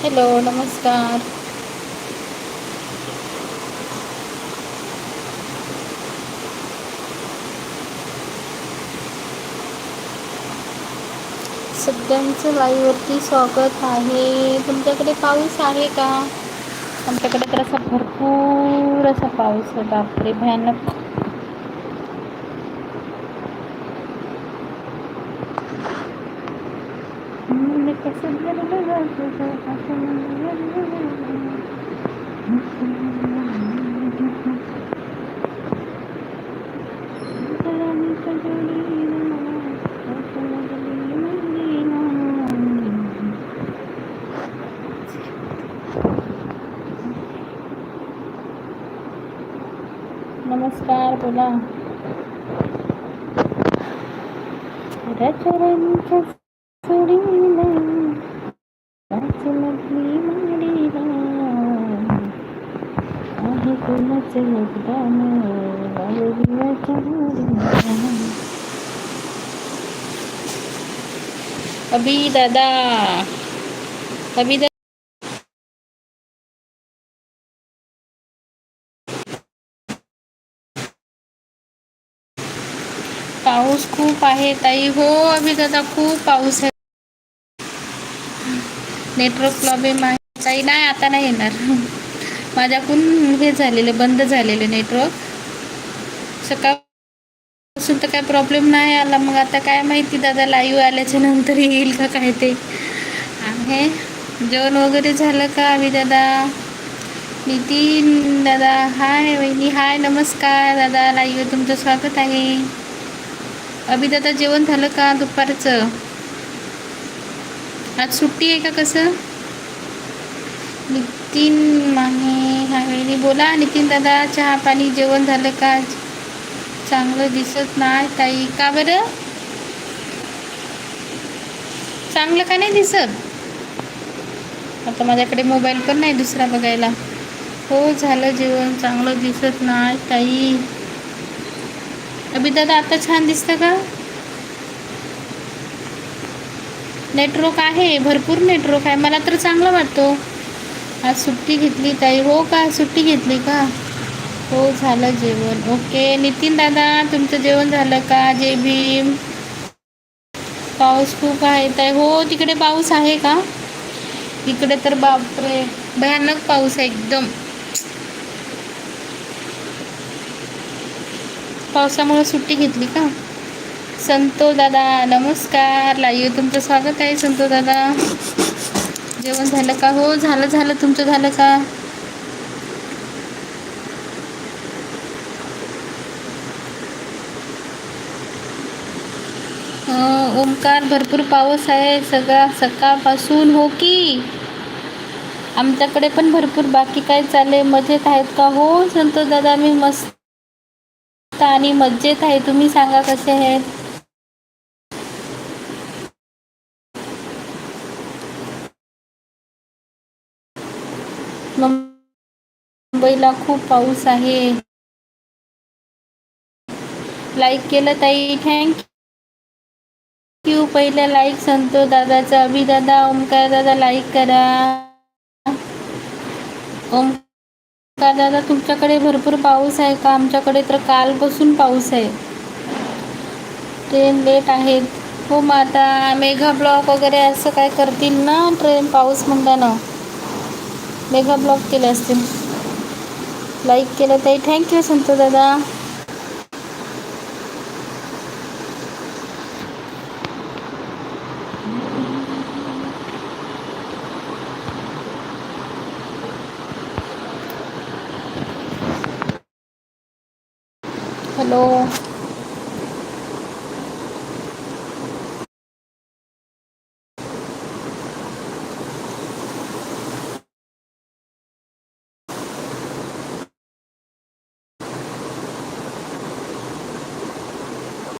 Hello नमस्कार. सगळ्यांचं लाईववरती स्वागत आहे. तुमच्याकडे पाऊस आहे का? आमच्याकडे तर असा भरपूर असा पाऊस आहे. बापरे भयानक म्हणजे कसं झालं नमस्कार बोला. चरणच्या सोडीला वाचमधली माडीला आहे कोणाचं योगदान वावरियाच्या माडीला. अभि दादा अभि दादा पाऊस खूप आहे ताई. हो अभि दादा खूप पाऊस आहे. नेटवर्क प्रॉब्लेम आहे. ताई नाही आता नाही येणार. माझ्याकडून हे झालेलं बंद झालेलं नेटवर्क. सकाळपासून तर काय प्रॉब्लेम नाही आला. मग आता काय माहिती दादा लाईव्ह आल्याच्यानंतर येईल का काय ते? आहे. जेवण वगैरे झालं का अभि दादा? नितीन दादा हाय वहिनी हाय नमस्कार दादा लाईव्ह तुमचं स्वागत आहे. अभिदादा जेवण झालं का दुपारचं? आज सुट्टी आहे का कसं? नितीन माहे हा बोला. नितीन दादा चहा पाणी जेवण झालं का? चांगलं दिसत नाही ताई. का बरं? चांगलं का नाही दिसत? आता माझ्याकडे मोबाईल पण नाही दुसरा बघायला. हो झालं जेवण. चांगलं दिसत नाही ताई. अभि दादा आता छान दिसतं का? नेटवर्क आहे भरपूर नेटवर्क आहे. मला तर चांगला वाटतो. आज सुट्टी घेतली ताई. हो का? सुट्टी घेतली का? हो झालं जेवण. ओके नितीन दादा तुमचं जेवण झालं का? जे भीम. पाऊस खूप आहे ताई. हो तिकडे पाऊस आहे का? इकडे तर बापरे. भयानक पाऊस आहे एकदम. पावसामुळे सुट्टी घेतली का? संतो दादा नमस्कार. लाईव्ह तुमचं स्वागत आहे संतो दादा. जेवण झालं का? हो झालं झालं. तुमचं झालं का? हो, ओमकार भरपूर पाऊस आहे. सगळा सकाळपासून हो की? आमच्याकडे पण भरपूर बाकी काय चालले मजेत आहेत का? हो संतोष दादा मी मस्त आणि मज्जेत आहे. तुम्ही सांगा कसे आहेत? मुंबईला खूप पाऊस आहे. लाईक केलं ताई. थँक यू पहिल्या लाईक संतो दादाचा. दादा ओमकार दादा लाईक करा. ओम का दादा तुमच्याकडे भरपूर पाऊस आहे का? आमच्याकडे तर कालपासून पाऊस आहे. ट्रेन लेट आहेत हो मग आता मेघा ब्लॉक वगैरे असं काय करतील ना ट्रेन पाऊस म्हणताना? मेघा ब्लॉक केले असतील. लाईक केलं ताई थँक्यू संतो दादा. Hello.